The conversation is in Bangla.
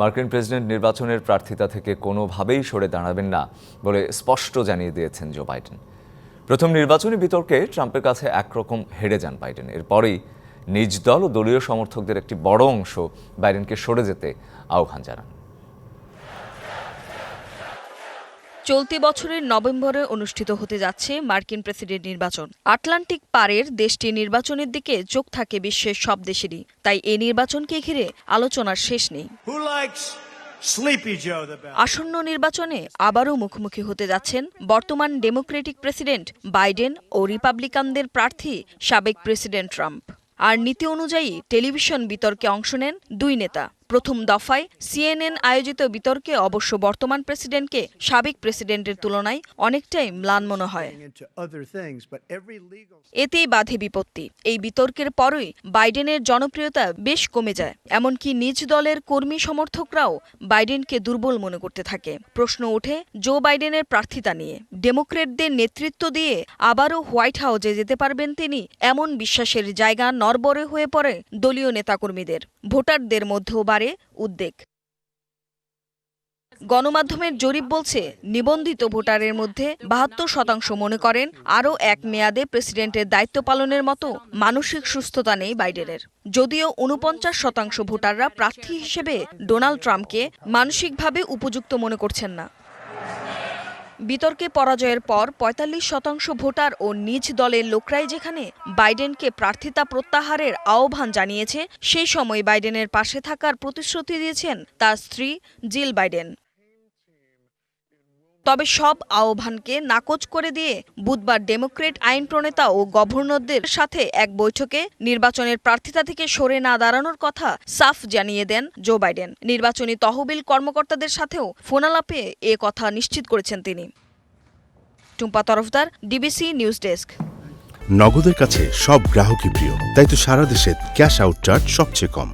মার্কিন প্রেসিডেন্ট নির্বাচনের প্রার্থিতা থেকে কোনোভাবেই সরে দাঁড়াবেন না বলে স্পষ্ট জানিয়ে দিয়েছেন জো বাইডেন। প্রথম নির্বাচনী বিতর্কে ট্রাম্পের কাছে একরকম হেরে যান বাইডেন। এরপরেই নিজ দল ও দলীয় সমর্থকদের একটি বড় অংশ বাইডেনকে সরে যেতে আহ্বান জানান। চলতি বছরের নভেম্বরে অনুষ্ঠিত হতে যাচ্ছে মার্কিন প্রেসিডেন্ট নির্বাচন। আটলান্টিক পারের দেশটি নির্বাচনের দিকে চোখ থাকে বিশ্বের সব দেশেরই। তাই এই নির্বাচনকে ঘিরে আলোচনার শেষ নেই? আসন্ন নির্বাচনে আবারও মুখোমুখি হতে যাচ্ছেন বর্তমান ডেমোক্রেটিক প্রেসিডেন্ট বাইডেন ও রিপাবলিকানদের প্রার্থী সাবেক প্রেসিডেন্ট ট্রাম্প। আর নীতি অনুযায়ী টেলিভিশন বিতর্কে অংশ নেন দুই নেতা। প্রথম দফায় সিএনএন আয়োজিত বিতর্কে অবশ্য বর্তমান প্রেসিডেন্টকে সাবেক প্রেসিডেন্টের তুলনায় অনেকটাই ম্লান মনে হয়. এতেই বাধে বিপত্তি। এই বিতর্কের পরই বাইডেনের জনপ্রিয়তা বেশ কমে যায়, এমনকি নিজ দলের কর্মী সমর্থকরাও বাইডেনকে দুর্বল মনে করতে থাকে। প্রশ্ন ওঠে জো বাইডেনের প্রার্থিতা নিয়ে। ডেমোক্রেটদের নেতৃত্ব দিয়ে আবারও হোয়াইট হাউসে যেতে পারবেন তিনি এমন বিশ্বাসের জায়গা নরবরে হয়ে পড়ে দলীয় নেতাকর্মীদের। ভোটারদের মধ্যেও বাড়ে উদ্বেগ। গণমাধ্যমের জরিপ বলছে, নিবন্ধিত ভোটারের মধ্যে বাহাত্তর শতাংশ মনে করেন আরও এক মেয়াদে প্রেসিডেন্টের দায়িত্ব পালনের মতো মানসিক সুস্থতা নেই বাইডেনের। যদিও উনপঞ্চাশ শতাংশ ভোটাররা প্রার্থী হিসেবে ডোনাল্ড ট্রাম্পকে মানসিকভাবে উপযুক্ত মনে করছেন না। বিতর্কে পরাজয়ের পর পঁয়তাল্লিশ শতাংশ ভোটার ও নিজ দলের লোকরাই যেখানে বাইডেনকে প্রার্থিতা প্রত্যাহারের আহ্বান জানিয়েছে, সেই সময় বাইডেনের পাশে থাকার প্রতিশ্রুতি দিয়েছেন তার স্ত্রী জিল বাইডেন। তবে সব আহ্বানকে নাকচ করে দিয়ে বুধবার ডেমোক্রেট আইন প্রণেতা ও গভর্নরদের সাথে এক বৈঠকে নির্বাচনের প্রার্থিতা থেকে সরে না দাঁড়ানোর কথা সাফ জানিয়ে দেন জো বাইডেন। নির্বাচনী তহবিল কর্মকর্তাদের সাথেও ফোনালাপে এ কথা নিশ্চিত করেছেন তিনি। Tumpa Tarafdar, DBC news desk. নগদের কাছে সব গ্রাহকই প্রিয়, তাই তো সারা দেশে ক্যাশ আউট চার্জ সবচেয়ে কম।